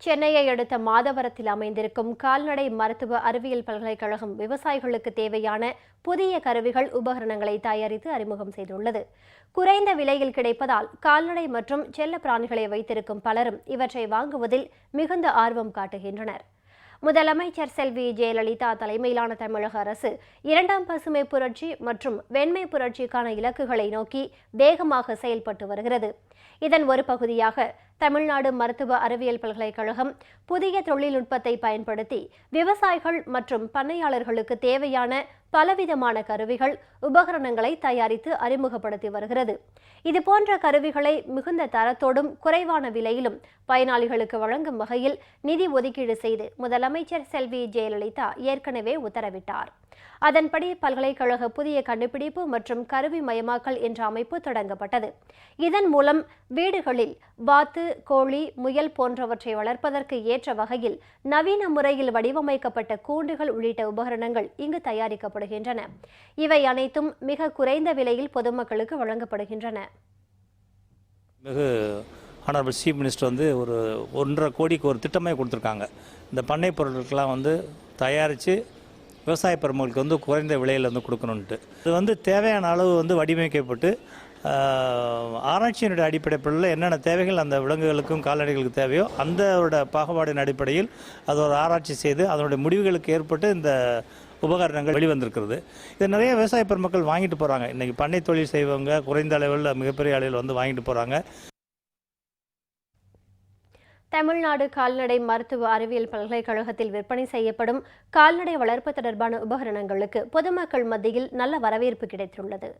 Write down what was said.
சென்னையை அடுத்த மாதவரத்தில் அமைந்திருக்கும் கால்நடை மருத்துவ அறிவியல் பல்கலைக்கழகம் விவசாயிகளுக்கு தேவையான புதிய கருவிகள் உபகரணங்களை தயாரித்து அறிமுகம் செய்துள்ளது. குறைந்த விலையில் கிடைப்பதால் கால்நடை மற்றும் செல்ல பிராணிகளை வைத்திருக்கும் பலரும் இவற்றை வாங்குவதில் மிகுந்த ஆர்வம் காட்டுகின்றனர். முதலமைச்சர் செல்வி ஜெயலலிதா தலைமையிலான தமிழக அரசு இரண்டாம் பசுமை புரட்சி மற்றும் வெண்மை புரட்சிக்கான இலக்குகளை நோக்கி வேகமாக செயல்பட்டு வருகிறது. இதன் ஒரு பகுதியாக தமிழ்நாடு மருத்துவ அறிவியல் பல்கலைக்கழகம் புதிய தொழில்நுட்பத்தை பயன்படுத்தி விவசாயிகள் மற்றும் பண்ணையாளர்களுக்கு தேவையான பலவிதமான கருவிகள் உபகரணங்களை தயாரித்து அறிமுகப்படுத்தி வருகிறது. இதுபோன்ற கருவிகளை மிகுந்த தரத்தோடும் குறைவான விலையிலும் பயனாளிகளுக்கு வழங்கும் வகையில் நிதி ஒதுக்கீடு செய்து முதலமைச்சர் செல்வி ஜெயலலிதா ஏற்கனவே உத்தரவிட்டார். அதன்படி பல்கலைக்கழக புதிய கண்டுபிடிப்பு மற்றும் கருவி மயமாக்கல் என்ற அமைப்பு தொடங்கப்பட்டது. இதன் மூலம் வீடுகளில் வாத்து கோழி முயல் போன்றவற்றை வளர்ப்பதற்கு ஏற்ற வகையில் நவீன முறையில் வடிவமைக்கப்பட்ட கூண்டுகள் உள்ளிட்ட உபகரணங்கள் இங்கு தயாரிக்கப்படுகின்றன. இவை அனைத்தும் மிக குறைந்த விலையில் பொதுமக்களுக்கு வழங்கப்படுகின்றன. மிகு ஆனரபிள் சீஃப் மினிஸ்டர் வந்து ஒரு ஒன்றரை கோடிக்கு ஒரு திட்டமே கொடுத்துருக்காங்க. இந்த பண்ணை பொருட்களுக்கெல்லாம் வந்து தயாரித்து விவசாய பெருமக்களுக்கு வந்து குறைந்த விலையில் வந்து கொடுக்கணுன்ட்டு இது வந்து தேவையான அளவு வந்து வடிவமைக்கப்பட்டு ஆராய்ச்சியினுடைய அடிப்படையில் என்னென்ன தேவைகள் அந்த விலங்குகளுக்கும் கால்நடைகளுக்கு தேவையோ அந்த பாகுபாடின் அடிப்படையில் அது ஒரு ஆராய்ச்சி செய்து அதனுடைய முடிவுகளுக்கு ஏற்பட்டு இந்த உபகரணங்கள் வெளிவந்திருக்கிறது. இது நிறைய விவசாய பெருமக்கள் வாங்கிட்டு போகிறாங்க இன்றைக்கி பண்ணை தொழில் செய்வங்க குறைந்த அளவில் மிகப்பெரிய அளவில் வந்து வாங்கிட்டு போகிறாங்க தமிழ்நாடு கால்நடை மருத்துவ அறிவியல் பல்கலைக்கழகத்தில் விற்பனை செய்யப்படும் கால்நடை வளர்ப்பு தொடர்பான உபகரணங்களுக்கு பொதுமக்கள் மத்தியில் நல்ல வரவேற்பு கிடைத்துள்ளது.